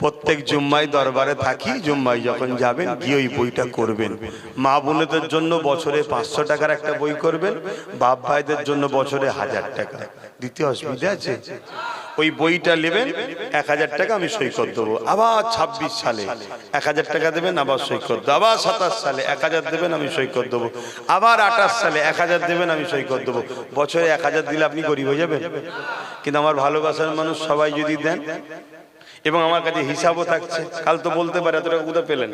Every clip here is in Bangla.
প্রত্যেক জুম্মাই দরবারে থাকি জুম্মাই যখন যাবেন, গিয়ে ওই বইটা করবেন। মা বোনেদের জন্য বছরে পাঁচশো টাকার একটা বই করবেন, বাপ ভাইদের জন্য বছরে হাজার টাকা। দ্বিতীয় অসুবিধা আছে? ওই বইটা নেবেন, এক হাজার টাকা আমি সই করে দেবো। আবার ছাব্বিশ সালে এক হাজার টাকা দেবেন, আবার সই করে দেবো। আবার সাতাশ সালে এক হাজার দেবেন, আমি সই করে দেবো। আবার আঠাশ সালে এক হাজার দেবেন, আমি সই করে দেবো। বছরে এক হাজার দিলে আপনি গরিব হয়ে যাবেন। কিন্তু আমার ভালোবাসার মানুষ সবাই যদি দেন এবং আমার কাছে হিসাবও থাকছে। কাল তো বলতে পারে এত টাকা কোথায় পেলেন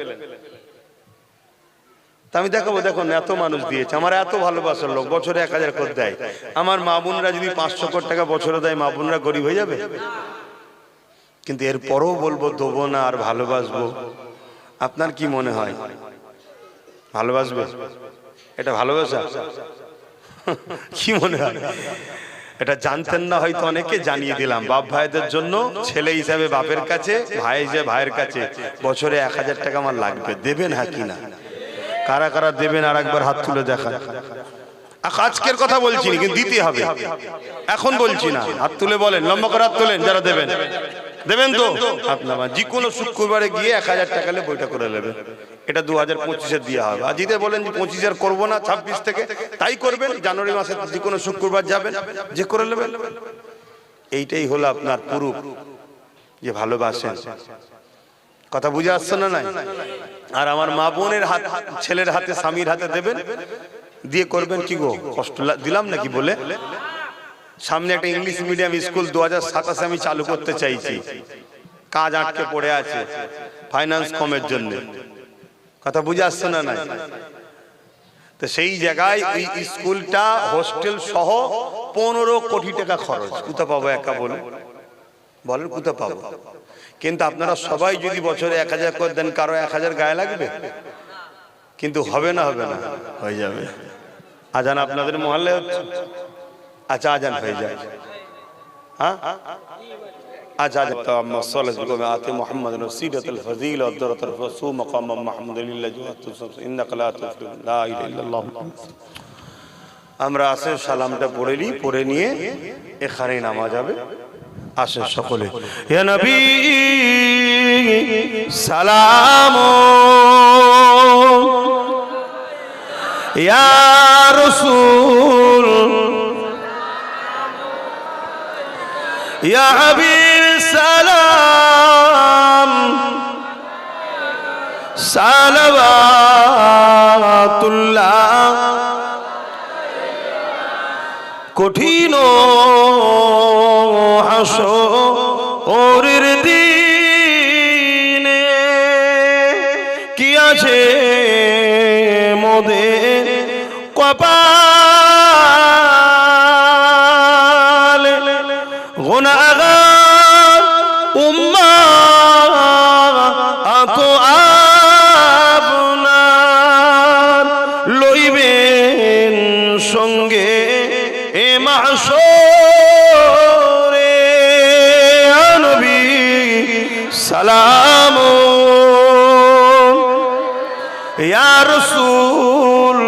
আমি দেখাবো, দেখুন, এত মানুষ দিয়েছে। আমার এত ভালোবাসার লোক, বছরে এক হাজার করে দেয়। আমার মা বোনরা যদি পাঁচশো কোটি টাকা বছরে দেয়, মা বোনরা গরিব হয়ে যাবে? কিন্তু এরপরও বলব দেবো না আর ভালোবাসবো। আপনার কি মনে হয়? ভালোবাসবে? এটা ভালোবাসা? কি মনে হয়? এটা জানতেন না হয়তো অনেকে, জানিয়ে দিলাম। বাপ ভাইদের জন্য, ছেলে হিসাবে বাপের কাছে, ভাই যে ভাইয়ের কাছে। বছরে এক হাজার টাকা আমার লাগবে। দেবেন হ্যাঁ কি না? কারা কারা দেবেন আর একবার হাত তুলে দেখা। আজকের কথা বলছি কিন্তু দিতে হবে। এখন বলছি না। হাত তুলে বলেন, লম্বা করে হাত তুলেন, যারা দেবেন। দেবেন তো? আপনার যে কোনো শুক্রবারে গিয়ে এক হাজার টাকা বইটা করে নেবেন এটা দু হাজার পঁচিশে দেওয়া হবে। আর যদি বলেন যে পঁচিশের করব না ছাব্বিশ থেকে। তাই করবেন জানুয়ারি মাসে যে কোনো শুক্রবার যাবেন যে করে নেবেন। এইটাই হলো আপনার পুরুষ যে ভালোবাসেন। কথা বুঝে আসছে না নাই? আর আমার মা বোনের হাত ছেলের হাতে স্বামীর হাতে দেবেন। দিয়ে করবেন কি গো? কষ্ট দিলাম নাকি বলে? সামনে একটা ইংলিশ মিডিয়াম স্কুল দু হাজার সাতাশে আমি চালু করতে চাইছি। কাজ আটকে পড়ে আছে ফাইন্যান্স কমের জন্য। কথা বুঝে আসছে না নাই? তো সেই জায়গায় ওই স্কুলটা হোস্টেল সহ পনেরো কোটি টাকা খরচ। কোথা পাবো একা বলে বলেন কোথা পাবো? কিন্তু আপনারা সবাই যদি বছরে এক হাজার করে দেন কারও এক হাজার গায়ে লাগবে? কিন্তু হবে না হবে না। হয়ে যাবে। আজান আপনাদের মহল্লে হচ্ছে। আচ্ছা আজান হয়ে যায় হ্যাঁ আচ্ছা আচ্ছা তো আমরা সলাস বিকম আতে মোহাম্মদ রসিদত আল ফজিল ও দরত রসু মকাম মাহমুদ লিল্লাহ জুহাতু ইন্নাকা লা তুফলিহু লা ইলাহা ইল্লাল্লাহ আমরা আসে সালামটা পড়ে নিই পড়ে নিয়ে এখানে নামা যাবে আসে সকলে ইয়া নবী সালাম ইয়া রাসূল ইয়া হাবিব সালাম। সালাওয়াতুল্লাহ। কঠিন হাসো ওরের দিনে কি আছে মোদের কপাল? উম্মা আতো আপনার। লইবেন সঙ্গে এ মাসরে নবী সালাম। ইয়া রাসূল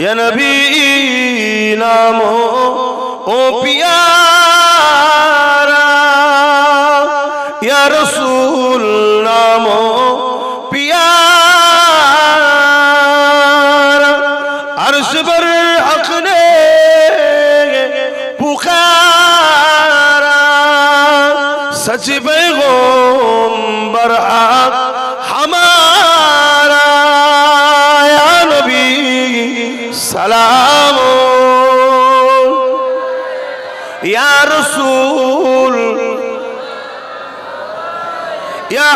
یا نبی نام او پیارا یا رسول نام پیارا عرش بر حق نے پکارا سچ پیغام রসুল।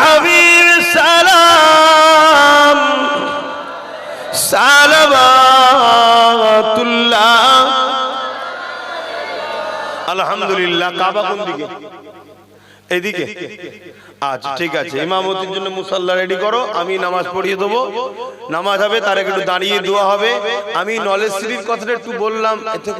হাবিব, সালাম। সালামাতুল্লাহ আলহামদুলিল্লাহ, কাবা কোন দিকে? এদিকে। আচ্ছা ঠিক আছে, ইমামতির জন্য মুসাল্লা রেডি করো, আমি নামাজ পড়িয়ে দেবো। নামাজ হবে, তার একটু দাঁড়িয়ে দেওয়া হবে। আমি নলেজ শ্রীর কথাটা একটু বললাম, এতে